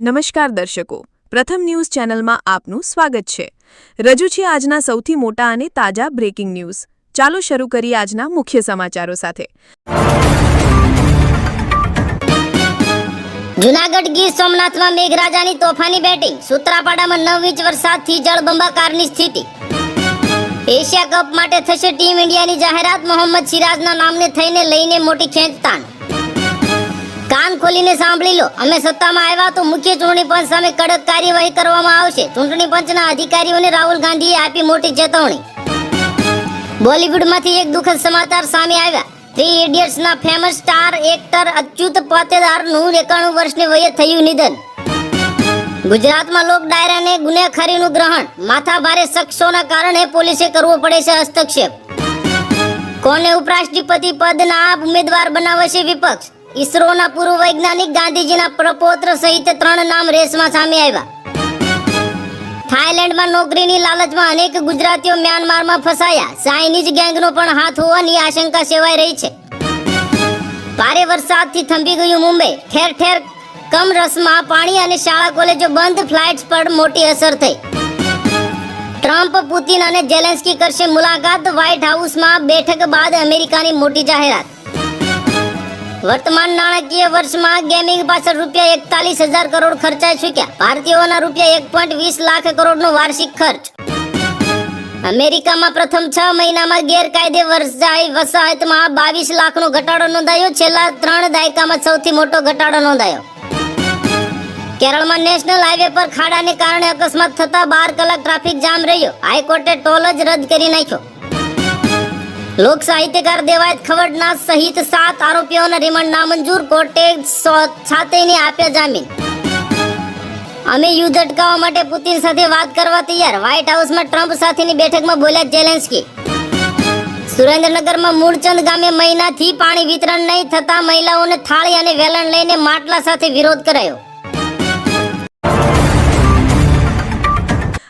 નમસ્કાર દર્શકો. પ્રથમ ન્યૂઝ ચેનલમાં આપનું સ્વાગત છે. રજૂ છે આજના સૌથી મોટા અને તાજા બ્રેકિંગ ન્યૂઝ ચાલો શરૂ કરીએ આજના મુખ્ય સમાચારો સાથે. જુનાગઢ ગીર સોમનાથમાં મેઘરાજાની તોફાની બેટિંગ સૂત્રાપાડામાં નવ ઇંચ વરસાદથી જળબંબાકારની સ્થિતિ. એશિયા કપ માટે થશે ટીમ ઇન્ડિયાની જાહેરાત. મોહમ્મદ સિરાજના નામને થઈને લઈને મોટી ખેંચતાણ. કાન ખોલીને સાંભળી લો. અમે સત્તામાં આવ્યા તો મુખ્ય ચૂંટણી પંચ સામે કડક કાર્યવાહી કરવામાં આવશે. ચૂંટણી પંચના અધિકારીઓને રાહુલ ગાંધીએ આપી મોટી ચેતવણી. બોલિવૂડમાંથી એક દુઃખદ સમાચાર સામે આવ્યા. થ્રી ઇડિયટ્સના ફેમસ સ્ટાર એક્ટર અચ્યુત પાતેદારનું એકાણું વર્ષની વયે થયું નિધન. ગુજરાતમાં લોક ડાયરાને ગુનેખારીનું ગ્રહણ. માથાભારે શખ્સોના કારણે પોલીસે કરવો પડે છે હસ્તક્ષેપ. કોને ઉપરાષ્ટ્રપતિ પદના ઉમેદવાર બનાવશે વિપક્ષ? ઈસરોના પૂર્વ વૈજ્ઞાનિક ગાંધીજીના પ્રપોત્ર સહિત ત્રણ નામ રેસમાં સામે આવ્યા. થાઈલેન્ડમાં નોકરીની લાલચમાં અનેક ગુજરાતીઓ મ્યાનમારમાં ફસાયા. ચાઇનીઝ ગેંગનો પણ હાથ હોવાની આશંકા સેવાઈ રહી છે. ભારે વરસાદથી થંભી ગયું મુંબઈ. ઠેર ઠેર કમરસમાં પાણી અને શાળા કોલેજો બંધ, ફ્લાઇટ્સ પર મોટી અસર થઈ. ટ્રમ્પ, પુતિન અને જેલેન્સ્કી કરશે મુલાકાત. વ્હાઇટ હાઉસમાં બેઠક બાદ અમેરિકાની મોટી જાહેરાત. વર્તમાન નાણાકીય વર્ષમાં ગેમિંગ પાછળ રૂપિયા એકતાલીસ હજાર કરોડ ખર્ચાઈ ચૂક્યા. ભારતીયોના રૂપિયા એક પોઈન્ટ વીસ લાખ કરોડનો વાર્ષિક ખર્ચ. અમેરિકામાં પ્રથમ છ મહિનામાં ગેરકાયદે વરસાઈ વસાહતમાં બાવીસ લાખનો ઘટાડો નોંધાયો. છેલ્લા ત્રણ દાયકામાં સૌથી મોટો ઘટાડો નોંધાયો. કેરળમાં નેશનલ હાઈવે પર ખાડાને કારણે અકસ્માત થતા બાર કલાક ટ્રાફિક જામ રહ્યો. હાઈકોર્ટે ટોલ જ રદ કરી નાખ્યો. લોક સાહિત્યકાર દેવાયત ખવડના સહિત સાત આરોપીઓના રિમાન્ડ નામંજૂર કોર્ટે છાતેની આપ્યા જામીન અમે યુદ્ધ અટકાવવા માટે પુતિન સાથે વાત કરવા તૈયાર. વ્હાઇટ હાઉસમાં ટ્રમ્પ સાથેની બેઠકમાં બોલ્યા જેલેન્સ્કી સુરેન્દ્રનગરમાં મૂળચંદ ગામે મહિનાથી પાણી વિતરણ નહીં થતા મહિલાઓને થાળી અને વેલણ લઈને માટલા સાથે વિરોધ કરાયો.